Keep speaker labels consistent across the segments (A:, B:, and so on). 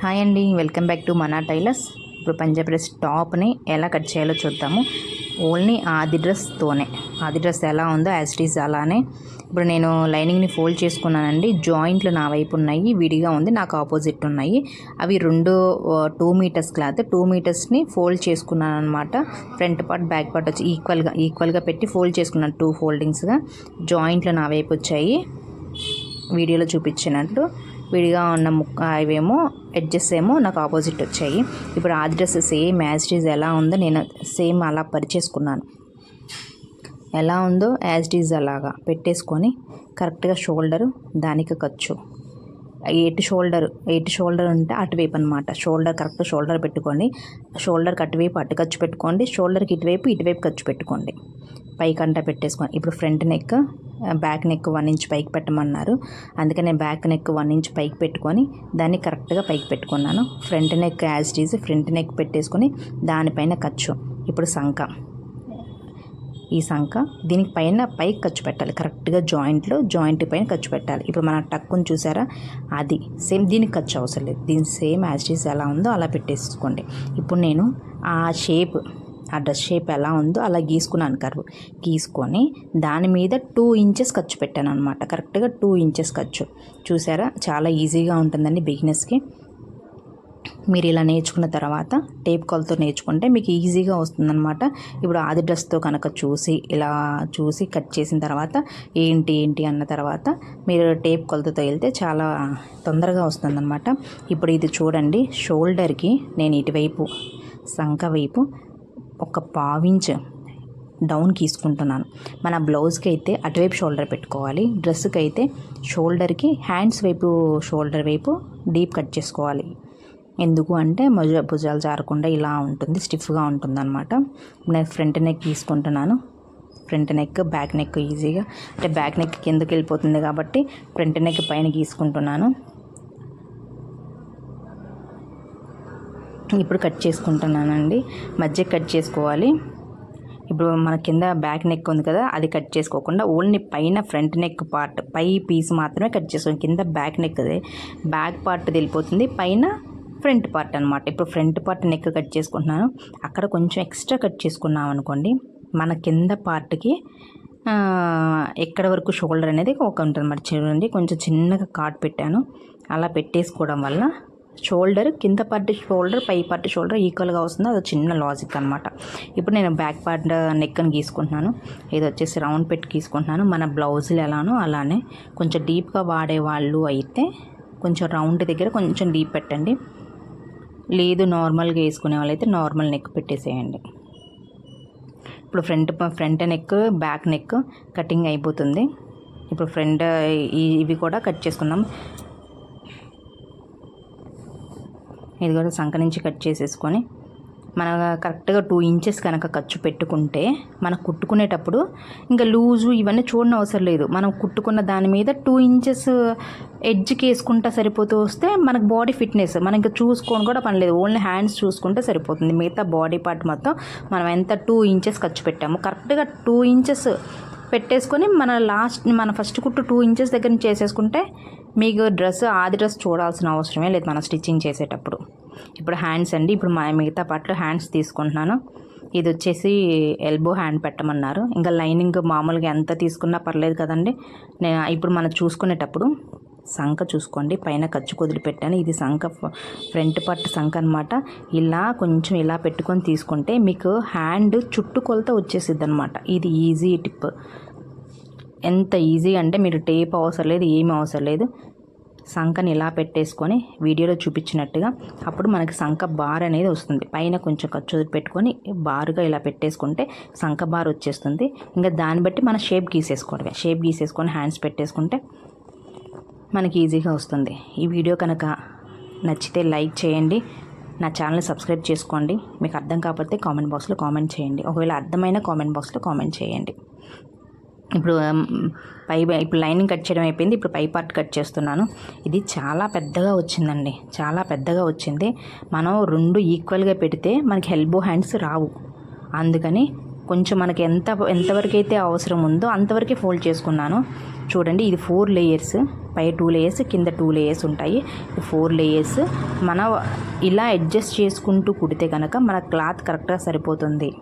A: Hi అండి welcome back to మనా tailors. ఇప్పుడు పంజాబ్ డ్రెస్ టాప్ని ఎలా కట్ చేయాలో చూద్దాము. ఓన్లీ ఆది డ్రెస్తోనే ఆది డ్రెస్ ఎలా ఉందో యాజ్ ఇట్ ఈజ్ అలానే. ఇప్పుడు నేను లైనింగ్ని ఫోల్డ్ చేసుకున్నానండి. జాయింట్లు నా వైపు ఉన్నాయి విడిగా ఉంది నాకు ఆపోజిట్ ఉన్నాయి. అవి రెండు టూ మీటర్స్ క్లాత్. టూ మీటర్స్ని ఫోల్డ్ చేసుకున్నాను అనమాట ఫ్రంట్ పార్ట్ బ్యాక్ పార్ట్ వచ్చి ఈక్వల్గా ఈక్వల్గా పెట్టి ఫోల్డ్ చేసుకున్నాను టూ ఫోల్డింగ్స్గా జాయింట్లు నా వైపు వచ్చాయి. వీడియోలో చూపించినట్టు. విడిగా ఉన్న ముక్క ఇవేమో ఎడ్జెస్ ఏమో నాకు ఆపోజిట్ వచ్చాయి. ఇప్పుడు ఆ dress same as it is ఎలా ఉందో నేను సేమ్ అలా పరిచేసుకున్నాను. ఎలా ఉందో యాజ్ ఇట్ ఈజ్ అలాగా పెట్టేసుకొని కరెక్ట్గా షోల్డర్ దానికి ఖర్చు. ఎటు షోల్డర్ ఎయిట్ షోల్డర్ ఉంటే అటువైపు అనమాట షోల్డర్ కరెక్ట్ షోల్డర్ పెట్టుకోండి. షోల్డర్కి అటువైపు అటు ఖర్చు పెట్టుకోండి. షోల్డర్కి ఇటువైపు ఇటువైపు ఖర్చు పెట్టుకోండి. పైకంట పెట్టేసుకోండి ఇప్పుడు front neck back neck one inch పైకి పెట్టమన్నారు. అందుకని బ్యాక్ నెక్ వన్ ఇంచ్ పైకి పెట్టుకొని దాన్ని కరెక్ట్గా పైకి పెట్టుకున్నాను. Front neck as it is front neck పెట్టేసుకొని దానిపైన ఖర్చు. ఇప్పుడు సంఖ. ఈ సంఖ దీనికి పైన పైకి ఖర్చు పెట్టాలి. కరెక్ట్గా జాయింట్లో జాయింట్ పైన ఖర్చు పెట్టాలి. ఇప్పుడు మన టక్కుని చూసారా? అది సేమ్ దీనికి ఖర్చు అవసరం లేదు. దీని సేమ్ యాజ్ ఇట్ ఈజ్ ఎలా ఉందో అలా పెట్టేసుకోండి. ఇప్పుడు నేను ఆ షేప్ ఆ డ్రెస్ షేప్ ఎలా ఉందో అలా గీసుకున్నాను కర్వ్. గీసుకొని దాని మీద టూ ఇంచెస్ ఖర్చు పెట్టాను అనమాట కరెక్ట్గా టూ ఇంచెస్ ఖర్చు. చూసారా? చాలా ఈజీగా ఉంటుందండి బిగినెస్కి మీరు ఇలా నేర్చుకున్న తర్వాత టేప్ కొలతో నేర్చుకుంటే మీకు ఈజీగా వస్తుందన్నమాట. ఇప్పుడు ఆది డ్రెస్తో కనుక చూసి ఇలా చూసి కట్ చేసిన తర్వాత ఏంటి ఏంటి అన్న తర్వాత మీరు టేప్ కొలతతో వెళ్తే చాలా తొందరగా వస్తుందన్నమాట. ఇప్పుడు ఇది చూడండి షోల్డర్కి నేను ఇటువైపు సంఖ వైపు ఒక పావించ్ డౌన్ గీసుకుంటున్నాను మన బ్లౌజ్కి అయితే అటువైపు షోల్డర్ పెట్టుకోవాలి డ్రెస్కి అయితే షోల్డర్కి హ్యాండ్స్ వైపు షోల్డర్ వైపు డీప్ కట్ చేసుకోవాలి. ఎందుకు అంటే భుజ భుజాలు జారకుండా ఇలా ఉంటుంది స్టిఫ్గా ఉంటుంది అనమాట నేను ఫ్రంట్ నెక్ తీసుకుంటున్నాను ఫ్రంట్ నెక్ బ్యాక్ నెక్ ఈజీగా. అంటే బ్యాక్ నెక్ కిందకి వెళ్ళిపోతుంది కాబట్టి ఫ్రంట్ నెక్ పైన గీసుకుంటున్నాను ఇప్పుడు కట్ చేసుకుంటున్నానండి. మధ్య కట్ చేసుకోవాలి. ఇప్పుడు మన కింద బ్యాక్ నెక్ ఉంది కదా అది కట్ చేసుకోకుండా ఓన్లీ పైన ఫ్రంట్ నెక్ పార్ట్ పై పీస్ మాత్రమే కట్ చేసుకోండి కింద బ్యాక్ నెక్ బ్యాక్ పార్ట్ వెళ్ళిపోతుంది పైన ఫ్రంట్ పార్ట్ అనమాట ఇప్పుడు ఫ్రంట్ పార్ట్ నెక్ కట్ చేసుకుంటున్నాను. అక్కడ కొంచెం ఎక్స్ట్రా కట్ చేసుకున్నాం అనుకోండి మన కింద పార్ట్కి ఎక్కడ వరకు షోల్డర్ అనేది ఒక ఉంటుంది మరి చూడండి కొంచెం చిన్నగా కాట్ పెట్టాను. అలా పెట్టేసుకోవడం వల్ల షోల్డర్ కింద పార్ట్ షోల్డర్ పై పార్ట్ షోల్డర్ ఈక్వల్గా వస్తుంది. అది చిన్న లాజిక్ అనమాట ఇప్పుడు నేను బ్యాక్ పార్ట్ నెక్ని గీసుకుంటున్నాను. ఇది వచ్చేసి రౌండ్ పెట్టి గీసుకుంటున్నాను. మన బ్లౌజులు ఎలానో అలానే కొంచెం డీప్గా వాడే వాళ్ళు అయితే కొంచెం రౌండ్ దగ్గర కొంచెం డీప్ పెట్టండి. లేదు నార్మల్గా వేసుకునే వాళ్ళైతే నార్మల్ నెక్ పెట్టేసేయండి. ఇప్పుడు front front neck back neck cutting అయిపోతుంది. ఇప్పుడు ఫ్రంట్ ఇవి కూడా కట్ చేసుకుందాం. ఇది కూడా సంక నుంచి కట్ చేసేసుకొని మన కరెక్ట్గా టూ ఇంచెస్ కనుక ఖర్చు పెట్టుకుంటే మనం కుట్టుకునేటప్పుడు ఇంకా లూజు ఇవన్నీ చూడడం అవసరం లేదు. మనం కుట్టుకున్న దాని మీద టూ ఇంచెస్ ఎడ్జ్కి వేసుకుంటా సరిపోతూ వస్తే మనకు బాడీ ఫిట్నెస్. మనం ఇంకా చూసుకొని కూడా పని లేదు. ఓన్లీ హ్యాండ్స్ చూసుకుంటే సరిపోతుంది. మిగతా బాడీ పార్ట్ మొత్తం మనం ఎంత టూ ఇంచెస్ ఖర్చు పెట్టాము కరెక్ట్గా టూ ఇంచెస్ పెట్టేసుకొని మన లాస్ట్ మన ఫస్ట్ కుట్టు టూ ఇంచెస్ దగ్గర నుంచి చేసేసుకుంటే మీకు డ్రెస్ ఆది డ్రెస్ చూడాల్సిన అవసరమే లేదు మనం స్టిచ్చింగ్ చేసేటప్పుడు. ఇప్పుడు హ్యాండ్స్ అండి ఇప్పుడు మా మిగతా పాటలు హ్యాండ్స్ తీసుకుంటున్నాను. ఇది వచ్చేసి ఎల్బో హ్యాండ్ పెట్టమన్నారు. ఇంకా లైనింగ్ మామూలుగా ఎంత తీసుకున్నా పర్లేదు కదండి. నేను ఇప్పుడు మనం చూసుకునేటప్పుడు సంఖ చూసుకోండి పైన ఖర్చు కుదిలిపెట్టాను ఇది సంఖ ఫ్రంట్ పార్ట్ సంఖ అనమాట ఇలా కొంచెం ఇలా పెట్టుకొని తీసుకుంటే మీకు హ్యాండ్ చుట్టు కొలత వచ్చేసిద్ది అనమాట ఇది ఈజీ టిప్. ఎంత ఈజీ అంటే మీరు టేప్ అవసరం లేదు ఏమీ అవసరం లేదు. సంఖని ఇలా పెట్టేసుకొని వీడియోలో చూపించినట్టుగా అప్పుడు మనకి సంఖ బార్ అనేది వస్తుంది. పైన కొంచెం ఖర్చు పెట్టుకొని బారుగా ఇలా పెట్టేసుకుంటే సంఖ బార్ వచ్చేస్తుంది. ఇంకా దాన్ని బట్టి మన షేప్ గీసేసుకోవడమే. షేప్ గీసేసుకొని హ్యాండ్స్ పెట్టేసుకుంటే మనకి ఈజీగా వస్తుంది. ఈ వీడియో కనుక నచ్చితే లైక్ చేయండి. నా ఛానల్ సబ్స్క్రైబ్ చేసుకోండి. మీకు అర్థం కాకపోతే కామెంట్ బాక్స్లో కామెంట్ చేయండి. ఒకవేళ అర్థమైన కామెంట్ బాక్స్లో కామెంట్ చేయండి. ఇప్పుడు పై ఇప్పుడు లైనింగ్ కట్ చేయడం అయిపోయింది. ఇప్పుడు పై పార్ట్ కట్ చేస్తున్నాను. ఇది చాలా పెద్దగా వచ్చిందండి. చాలా పెద్దగా వచ్చింది. మనం రెండు ఈక్వల్గా పెడితే మనకి ఎల్బో హ్యాండ్స్ రావు. అందుకని కొంచెం మనకి ఎంత ఎంతవరకు అయితే అవసరం ఉందో అంతవరకే ఫోల్డ్ చేసుకున్నాను. చూడండి ఇది ఫోర్ లేయర్స్ పై టూ లేయర్స్ కింద టూ లేయర్స్ ఉంటాయి. ఫోర్ లేయర్స్ మనం ఇలా అడ్జస్ట్ చేసుకుంటూ కుడితే కనుక మన క్లాత్ కరెక్ట్గా సరిపోతుంది.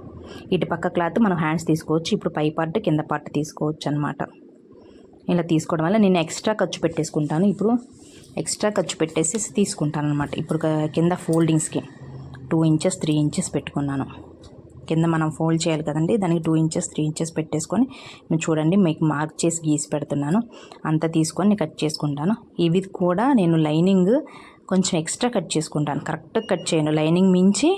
A: ఇటు పక్క క్లాత్ మనం హ్యాండ్స్ తీసుకోవచ్చు ఇప్పుడు పై పార్ట్ కింద పార్ట్ తీసుకోవచ్చు అనమాట ఇలా తీసుకోవడం వల్ల నేను ఎక్స్ట్రా ఖర్చు పెట్టేసుకుంటాను. ఇప్పుడు ఎక్స్ట్రా ఖర్చు పెట్టేసి తీసుకుంటాను అనమాట ఇప్పుడు కింద ఫోల్డింగ్స్కి టూ ఇంచెస్ త్రీ ఇంచెస్ పెట్టుకున్నాను. కింద మనం ఫోల్డ్ చేయాలి కదండి దానికి టూ ఇంచెస్ త్రీ ఇంచెస్ పెట్టేసుకొని నేను చూడండి మీకు మార్క్ చేసి గీసి పెడుతున్నాను. అంత తీసుకొని నేను కట్ చేసుకుంటాను. ఇవి కూడా నేను లైనింగ్ కొంచెం ఎక్స్ట్రా కట్ చేసుకుంటాను. కరెక్ట్గా కట్ చేయను. లైనింగ్ మించి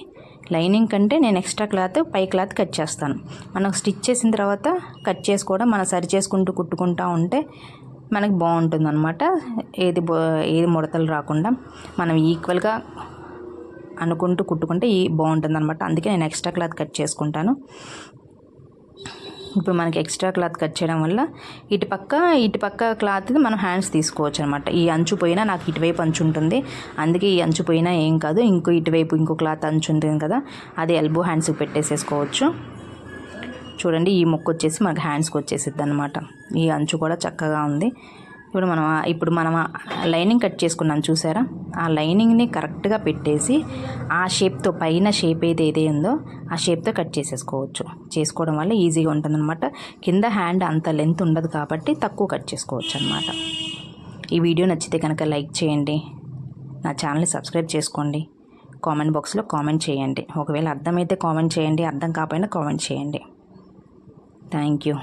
A: లైనింగ్ కంటే నేను ఎక్స్ట్రా క్లాత్ పై క్లాత్ కట్ చేస్తాను. మనం స్టిచ్ చేసిన తర్వాత కట్ చేసుకోవడం మనం సరి చేసుకుంటూ కుట్టుకుంటూ ఉంటే మనకి బాగుంటుంది అనమాట ఏది ఏది ముడతలు రాకుండా మనం ఈక్వల్గా అనుకుంటూ కుట్టుకుంటే ఈ బాగుంటుంది అనమాట అందుకే నేను ఎక్స్ట్రా క్లాత్ కట్ చేసుకుంటాను. ఇప్పుడు మనకి ఎక్స్ట్రా క్లాత్ కట్ చేయడం వల్ల ఇటు పక్క ఇటు పక్క క్లాత్ మనం హ్యాండ్స్ తీసుకోవచ్చు అనమాట ఈ అంచు పోయినా నాకు ఇటువైపు అంచు ఉంటుంది. అందుకే ఈ అంచు పోయినా ఏం కాదు ఇంకో ఇటువైపు ఇంకో క్లాత్ అంచు ఉంటుంది కదా అది ఎల్బో హ్యాండ్స్కి పెట్టేసేసుకోవచ్చు. చూడండి ఈ ముక్క వచ్చేసి మనకి హ్యాండ్స్కి వచ్చేసిద్ది అనమాట ఈ అంచు కూడా చక్కగా ఉంది. ఇప్పుడు మనం ఇప్పుడు మనం లైనింగ్ కట్ చేసుకున్నాం చూసారా? ఆ లైనింగ్ని కరెక్ట్గా పెట్టేసి ఆ షేప్తో పైన షేప్ ఏది ఏది ఉందో ఆ షేప్తో కట్ చేసేసుకోవచ్చు. చేసుకోవడం వల్ల ఈజీగా ఉంటుందన్నమాట. కింద హ్యాండ్ అంత లెంత్ ఉండదు కాబట్టి తక్కువ కట్ చేసుకోవచ్చు అనమాట ఈ వీడియో నచ్చితే కనుక లైక్ చేయండి. నా ఛానల్ని సబ్స్క్రైబ్ చేసుకోండి. కామెంట్ బాక్స్లో కామెంట్ చేయండి. ఒకవేళ అర్థమైతే కామెంట్ చేయండి అర్థం కాకపోయినా కామెంట్ చేయండి. Thank you.